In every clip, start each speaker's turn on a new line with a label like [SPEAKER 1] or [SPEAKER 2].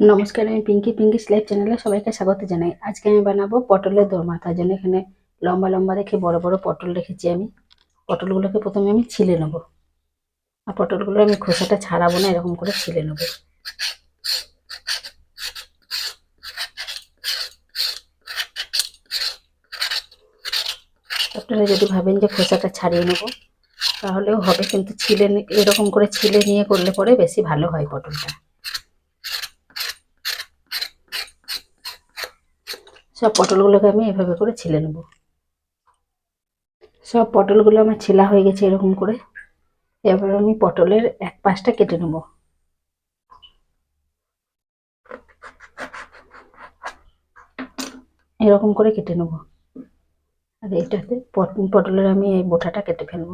[SPEAKER 1] নমস্কার, আমি পিঙ্কি পিঙ্কি লাইভ চ্যানেলে সবাইকে স্বাগত জানাই। আজকে আমি বানাবো পটলের দোরমা তার জন্য এখানে লম্বা লম্বা রেখে বড় বড় পটল রেখেছি আমি। পটলগুলোকে প্রথমে আমি ছিলে নেব। আর পটলগুলো আমি খোসাটা ছাড়াবো না, এরকম করে ছিলে নেব। আপনারা যদি ভাবেন যে খোসাটা ছাড়িয়ে নেব, তাহলেও হবে, কিন্তু ছিলে এরকম করে ছিলে নিয়ে করলে পরে বেশি ভালো হয় পটলটা। সব পটলগুলোকে আমি এভাবে করে ছিলে নেব। সব পটলগুলো আমার ছেলা হয়ে গেছে এরকম করে। এবার আমি পটলের এক পাশটা কেটে নেব। এরকম করে কেটে নেব। আর এইটাতে পট- পটলের আমি এই বোটাটা কেটে ফেলব।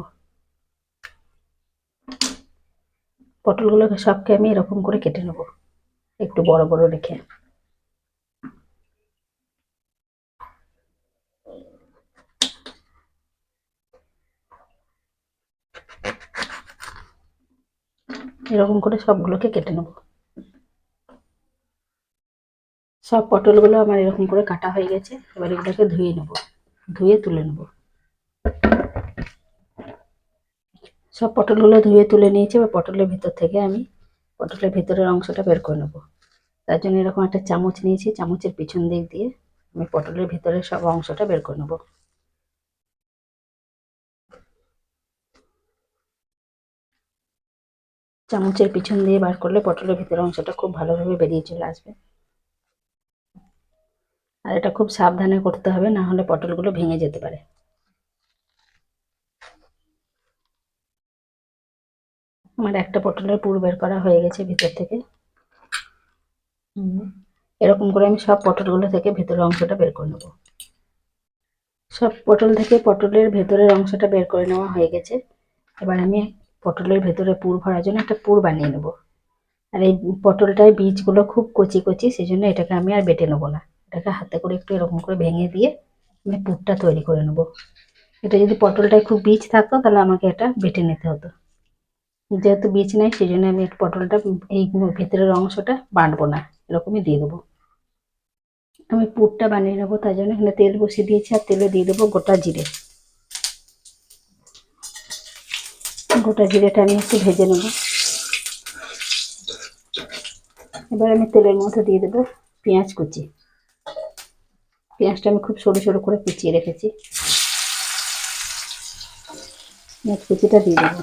[SPEAKER 1] পটলগুলোকে সবকে আমি এরকম করে কেটে নেব। একটু বড় বড় রেখে। এরকম করে সবগুলোকে কেটে নেব। সব পটলগুলো আমার এরকম করে কাটা হয়ে গেছে, এবার এগুলোকে ধুয়ে নেব, ধুয়ে তুলে নেব। সব পটলগুলো ধুয়ে তুলে নিয়েছি, এবার পটলের ভিতর থেকে আমি পটলের ভিতরের অংশটা বের করে নেব। তার জন্য এরকম একটা চামচ নিয়েছি, চামচের পিছন দিক দিয়ে আমি পটলের ভিতরের সব অংশটা বের করে নেব। চামচের পিছন দিয়ে বার করলে পটলের ভিতরের অংশটা খুব ভালোভাবে বেরিয়ে চলে আসবে। আর এটা খুব সাবধানে করতে হবে, না হলে পটলগুলো ভেঙে যেতে পারে। আমার একটা পটলের পুর বের করা হয়ে গেছে ভিতর থেকে। এরকম করে আমি সব পটলগুলো থেকে ভেতরের অংশটা বের করে নেব। সব পটল থেকে পটলের ভেতরের অংশটা বের করে নেওয়া হয়ে গেছে। এবার আমি পটলের ভেতরে পুর ভরার জন্য একটা পুর বানিয়ে নেব। আর এই পটলটার বীজগুলো খুব কচি কচি সেই জন্য এটাকে আমি আর বেটে নেব না। এটাকে হাতে করে একটু এরকম করে ভেঙে দিয়ে আমি পুরটা তৈরি করে নেব। এটা যদি পটলটায় খুব বীজ থাকতো, তাহলে আমাকে এটা বেটে নিতে হতো। যেহেতু বীজ নেই সেই জন্য আমি পটলটা এই ভেতরের অংশটা বাটবো না, এরকমই দিয়ে দেবো। আমি পুরটা বানিয়ে নেব, তার জন্য এখানে তেল বসিয়ে দিয়েছি, আর তেলে দিয়ে দেবো গোটা জিরে। গোটা জিরেটা আমি একটু ভেজে নেব। এবার আমি তেলের মধ্যে দিয়ে দেবো পেঁয়াজ কুচি। পেঁয়াজটা আমি খুব সরু সরু করে কুচিয়ে রেখেছি। পেঁয়াজ কুচিটা দিয়ে দেবো।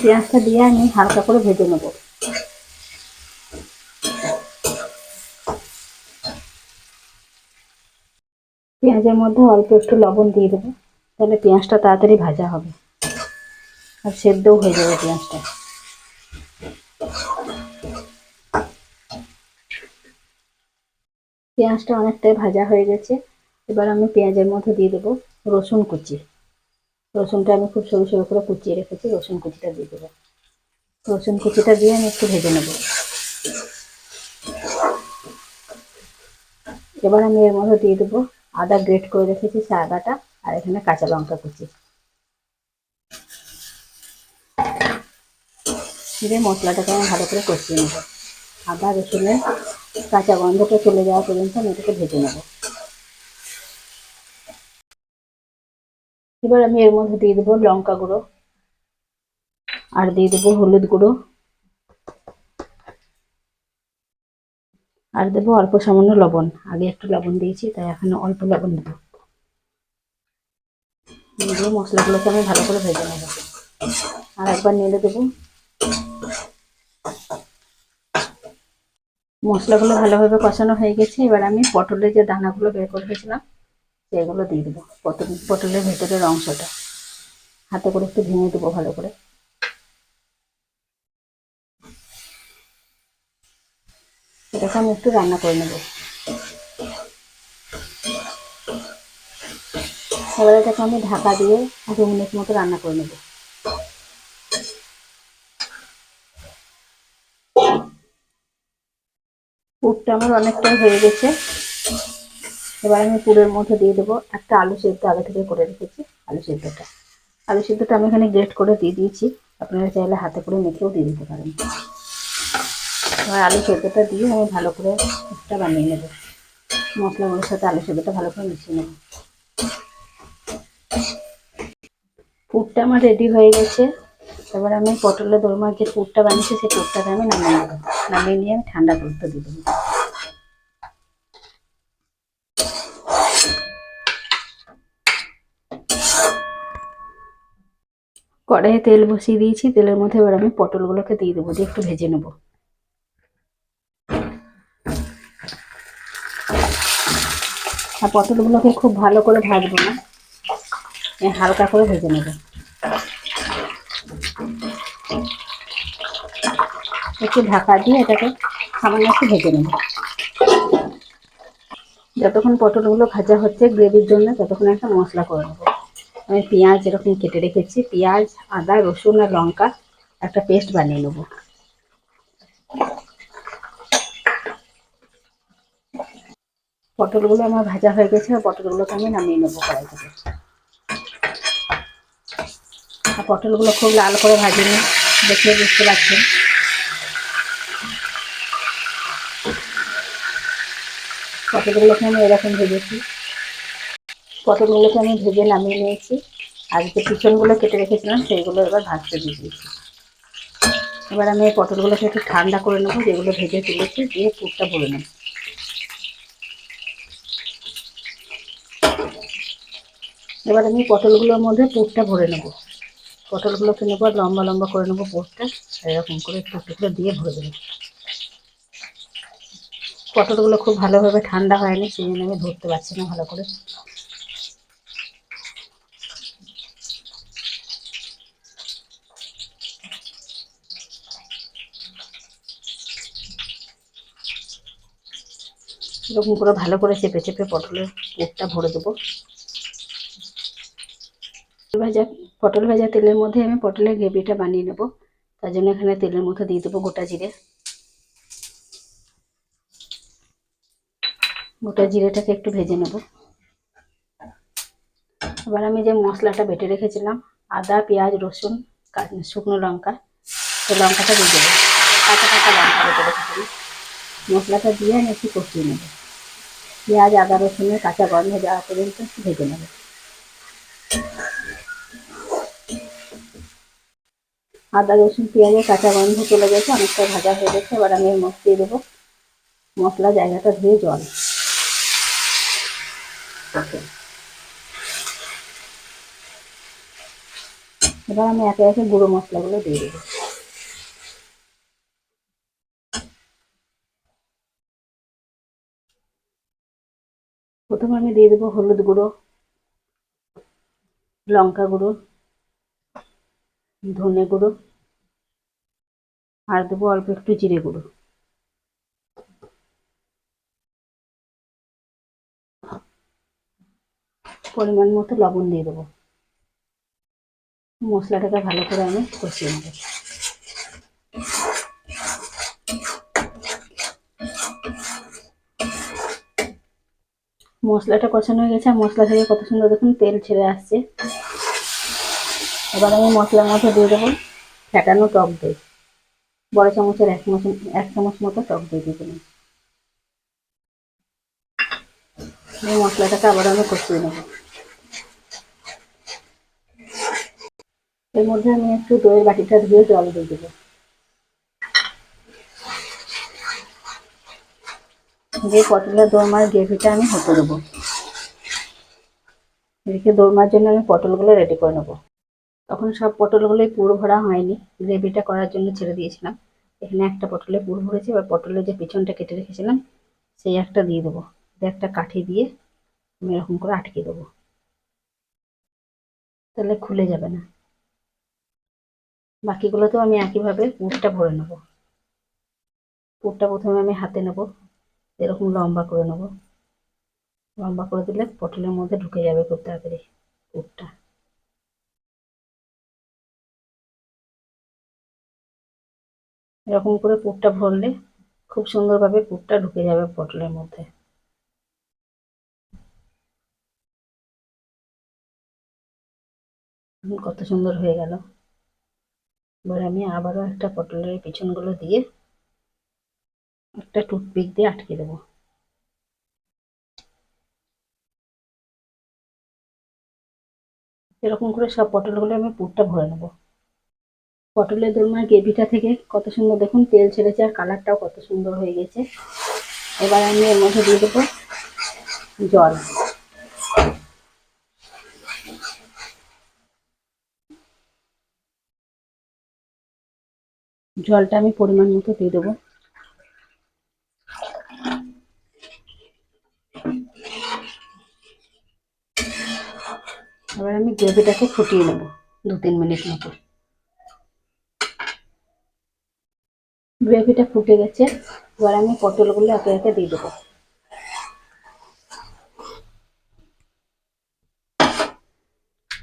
[SPEAKER 1] পেঁয়াজটা দিয়ে আমি হালকা করে ভেজে নেব। পেঁয়াজের মধ্যে অল্প একটু লবণ দিয়ে দেবো। তাহলে পেঁয়াজটা তাড়াতাড়ি ভাজা হবে। আর সেদ্ধও হয়ে যাবে পেঁয়াজটা। পেঁয়াজটা অনেকটাই ভাজা হয়ে গেছে। এবার আমি পেঁয়াজের মধ্যে দিয়ে দেবো রসুন কুচি। রসুনটা আমি খুব সরু সরু করে কুচিয়ে রেখেছি, রসুন কুচিটা দিয়ে দেবো। রসুন কুচিটা দিয়ে আমি একটু ভেজে নেব। এবার আমি এর মধ্যে দিয়ে দেবো আদা গ্রেট করে রেখেছি সে আদাটা আর এখানে কাঁচা লঙ্কা কুচি। দিয়ে মশলাটাকে আমি ভালো করে কষিয়ে নেব। আদা রসুনের কাঁচা গন্ধটা চলে যাওয়া পর্যন্ত আমি এটাকে ভেজে নেব। এবার আমি এর মধ্যে দিয়ে দেবো লঙ্কা গুঁড়ো আর দিয়ে দেবো হলুদ গুঁড়ো। আর দেবো অল্প সামান্য লবণ। আগে একটু লবণ দিয়েছি, তাই এখন অল্প লবণ দেবো। দিয়ে মশলাগুলোকে আমি ভালো করে ভেজে নেব। আর একবার নেড়ে দেবো। মশলাগুলো ভালোভাবে কষানো হয়ে গেছে। এবার আমি পটলের যে দানাগুলো বের করে রেখেছিলাম সেগুলো দিয়ে দেবো পটল, পটলের ভেতরের অংশটা। হাতে করে একটু ভেঙে দেবো ভালো করে। এটাকে আমি একটু রান্না করে নেব। এবার এটাকে আমি ঢাকা দিয়ে দু মিনিট মতো রান্না করে নেব। পুরটা আমার অনেকটাই হয়ে গেছে। এবার আমি পুরের মধ্যে দিয়ে দেবো একটা আলু সেদ্ধ, আগে থেকে করে রেখেছি আলু সেদ্ধটা। আলু সেদ্ধটা আমি এখানে গ্রেট করে দিয়ে দিয়েছি। আপনারা চাইলে হাতে করে মেখেও দিয়ে দিতে পারেন। এবার আলু সেদ্ধটা দিয়ে আমি ভালো করে পুরটা বানিয়ে নেব। মশলাগুলোর সাথে আলু সেদ্ধটা ভালো করে মিশিয়ে নেব। পুরটা আমার রেডি হয়ে গেছে। এবার আমি পটলের দোরমার যে পুরটা বানিয়েছি, সেই পুরটাকে আমি নামিয়ে নেব। নামিয়ে নিয়ে আমি ঠান্ডা করতে দিয়ে দেবো। কড়াইয়ে তেল বসিয়ে দিয়েছি, তেলের মধ্যে এবার আমি পটলগুলোকে দিয়ে দেবো, দিয়ে একটু ভেজে নেব। আর পটলগুলোকে খুব ভালো করে ভাজবো না। হালকা করে ভেজে নেব। একটু ঢাকা দিয়ে এটাকে সামান্য একটু ভেজে নেব। যতক্ষণ পটলগুলো ভাজা হচ্ছে গ্রেভির জন্য, ততক্ষণ একটা মশলা করে নেব। আমি পেঁয়াজ এরকম কেটে রেখেছি। পেঁয়াজ, আদা, রসুন আর লঙ্কা একটা পেস্ট বানিয়ে নেব। পটলগুলো আমার ভাজা হয়ে গেছে, পটলগুলোকে আমি নামিয়ে নেব কড়াই থেকে পটলগুলো খুব লাল করে ভাজিনি, দেখলে বুঝতে পারছেন। পটলগুলোকে আমি এরকম ভেজেছি। পটলগুলোকে আমি ভেজে নামিয়ে নিয়েছি। আর যে পিছনগুলো কেটে রেখেছিলাম, সেইগুলো এবার ভাজতে দিয়ে দিয়েছি। এবার আমি এই পটলগুলোকে একটু ঠান্ডা করে নেব, যেগুলো ভেজে তুলেছি, দিয়ে পুরটা ভরে নেব। এবার আমি পটলগুলোর মধ্যে পুরটা ভরে নেব। পটলগুলোকে নেব, লম্বা লম্বা করে নেব পুরটা এরকম করে একটু টুকরো দিয়ে ভরে দেবো। পটলগুলো খুব ভালোভাবে ঠান্ডা হয়নি, সেই জন্য আমি ধরতে পারছি না ভালো করে। এরকম করে ভালো করে চেপে চেপে পটলের পুরটা ভরে দেবো। ভাজা পটল ভাজা তেলের মধ্যে আমি পটলের গ্রেভিটা বানিয়ে নেব। তার জন্য এখানে তেলের মধ্যে দিয়ে দেবো গোটা জিরে। গোটা জিরেটাকে একটু ভেজে নেব। এবার আমি যে মশলাটা বেটে রেখেছিলাম, আদা, পেঁয়াজ, রসুন শুকনো লঙ্কা সেই লঙ্কাটা দিয়ে দেবো। কাঁচা কাঁচা লঙ্কা বেটে রেখেছিলাম। মশলাটা দিয়ে আমি একটু কষিয়ে নেব। পেঁয়াজ, আদা, রসুনের কাঁচা গন্ধ যাওয়া পর্যন্ত একটু ভেজে নেব। আদা, রসুন পেঁয়াজের কাঁচা গন্ধ চলে গেছে, অনেকটা ভাজা হয়ে গেছে। এবার আমি মধ্যে দিয়ে দেবো মশলা, জায়গাটা ধুয়ে জল। এবার আমি একে একে গুঁড়ো মশলাগুলো দিয়ে দেবো। প্রথমে আমি দিয়ে দেবো হলুদ গুঁড়ো, লঙ্কা গুঁড়ো ধনে গুঁড়ো, আর দেবো অল্প একটু জিরে গুঁড়ো। পরিমাণ মতো লবণ দিয়ে দেবো। মশলাটাকে ভালো করে আমি কষিয়ে নেব। মশলাটা কষানো হয়ে গেছে, আর মশলা থেকে কত সুন্দর দেখুন তেল ছেড়ে আসছে। এবার আমি মশলার মধ্যে দিয়ে দেবো ফ্যাটানো টক দই। বড় চামচের এক চামচ এক চামচ মতো টক দই দিয়ে দেবেন এই মশলাটাকে আবার আমি কষিয়ে নেব। এর মধ্যে আমি একটু দইয়ের বাটিটা ধুয়ে জল দিয়ে দেবো। যে পটলের দোরমার গ্রেভিটা আমি হতে দেবো। এদিকে দোরমার জন্য আমি পটলগুলো রেডি করে নেব। তখন সব পটলগুলোই পুরো ভরা হয়নি। গ্রেভিটা করার জন্য ছেড়ে দিয়েছিলাম। এখানে একটা পটলে পুরো ভরেছি। এবার পটলের যে পিছনটা কেটে রেখেছিলাম, সেই একটা দিয়ে দেবো। একটা কাঠি দিয়ে আমি এরকম করে আটকে দেবো। তাহলে খুলে যাবে না। বাকিগুলোতেও আমি একইভাবে পুরটা ভরে নেব। পুরটা প্রথমে আমি হাতে নেব। এরকম লম্বা করে নেব। লম্বা করে দিলে পটলের মধ্যে ঢুকে যাবে খুব তাড়াতাড়ি পুরটা। এরকম করে পুরটা ভরলে খুব সুন্দরভাবে পুরটা ঢুকে যাবে পটলের মধ্যে। কত সুন্দর হয়ে গেল। এবার আমি আবারও একটা পটলের পিছনগুলো দিয়ে একটা টুথপিক দিয়ে আটকে দেবো। এরকম করে সব পটলগুলো আমি পুরটা ভরে নেব। পটলের দোরমার গ্রেভিটা থেকে কত সুন্দর দেখুন, তেল ছেড়েছে আর কালারটাও কত সুন্দর হয়ে গেছে। এবার আমি এর মধ্যে দিয়ে দেবো জল। জলটা আমি পরিমাণ মতো দিয়ে দেবো। এবার আমি গ্রেভিটাকে ফুটিয়ে নেব দু তিন মিনিট মতো। গ্রেভিটা ফুটে গেছে, এবার আমি পটলগুলো একে একে দিয়ে দেবো।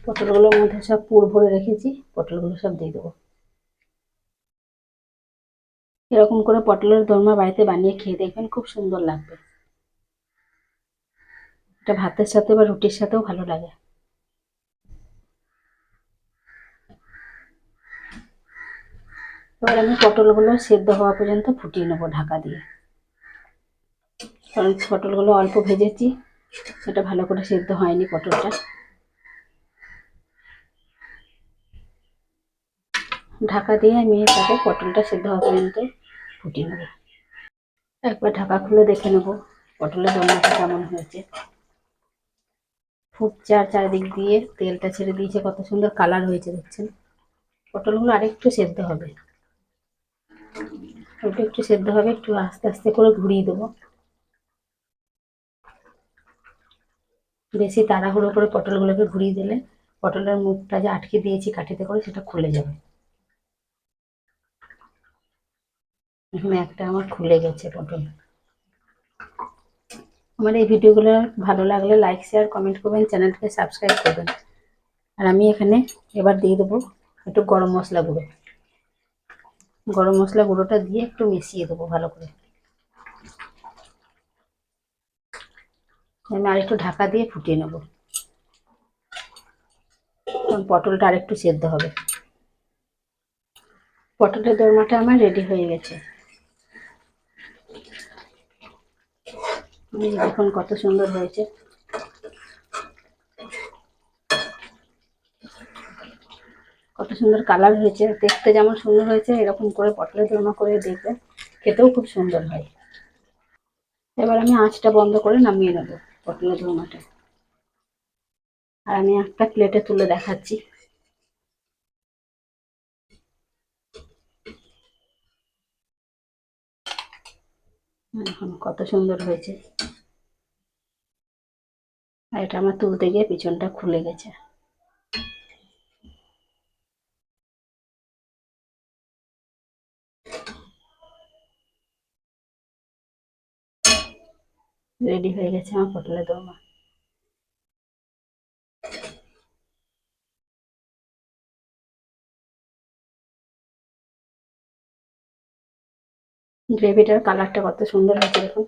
[SPEAKER 1] পটলগুলোর মধ্যে সব পুর ভরে রেখেছি, পটলগুলো সব দিয়ে দেবো। এরকম করে পটলের দোরমা বাড়িতে বানিয়ে খেয়ে দেখবেন, খুব সুন্দর লাগবে। এটা ভাতের সাথে বা রুটির সাথেও ভালো লাগে। এবার আমি পটলগুলো সেদ্ধ হওয়া পর্যন্ত ফুটিয়ে নেব ঢাকা দিয়ে। কারণ পটলগুলো অল্প ভেজেছি, সেটা ভালো করে সেদ্ধ হয়নি পটলটা। ঢাকা দিয়ে আমি তাকে পটলটা সেদ্ধ হওয়া পর্যন্ত ফুটিয়ে নেব। একবার ঢাকা খুলে দেখে নেব পটলের দোলনাটা কেমন হয়েছে। ফুটছে চারিদিক দিয়ে তেলটা ছেড়ে দিয়েছে, কত সুন্দর কালার হয়েছে, দেখছেন? পটলগুলো আরেকটু সেদ্ধ হবে। ওটা একটু সেদ্ধ হবে, একটু আস্তে আস্তে করে ঘুরিয়ে দেবো। বেশি তাড়াহুড়ো করে পটলগুলোকে ঘুরিয়ে দিলে পটলের মুখটা যে আটকে দিয়েছি কাঠিতে করে সেটা খুলে যাবে। এখন একটা আমার খুলে গেছে পটল। আমার এই ভিডিওগুলো ভালো লাগলে লাইক শেয়ার কমেন্ট করবেন চ্যানেলটাকে সাবস্ক্রাইব করবেন। আর আমি এখানে এবার দিয়ে দেবো একটু গরম মশলা গুঁড়ো গরম মশলা গুঁড়োটা দিয়ে একটু মিশিয়ে দেবো ভালো করে। আমি আর একটু ঢাকা দিয়ে ফুটিয়ে নেব। কারণ পটলটা আর একটু সেদ্ধ হবে। পটলের দোরমাটা আমার রেডি হয়ে গেছে। দেখুন কত সুন্দর হয়েছে কত সুন্দর কালার হয়েছে, দেখতে যেমন সুন্দর হয়েছে, এরকম করে পটলের দোরমা করে দেখবেন খেতেও খুব সুন্দর হয়। এবার আমি আঁচটা বন্ধ করে নামিয়ে নেব পটলের দোরমাটা। আর আমি একটা প্লেটে তুলে দেখাচ্ছি। কত সুন্দর হয়েছে। আর এটা আমার তুলতে গিয়ে পিছনটা খুলে গেছে। রেডি হয়ে গেছে আমার পটলের দোরমা গ্রেভিটার কালারটা কত সুন্দর হয়েছে দেখুন।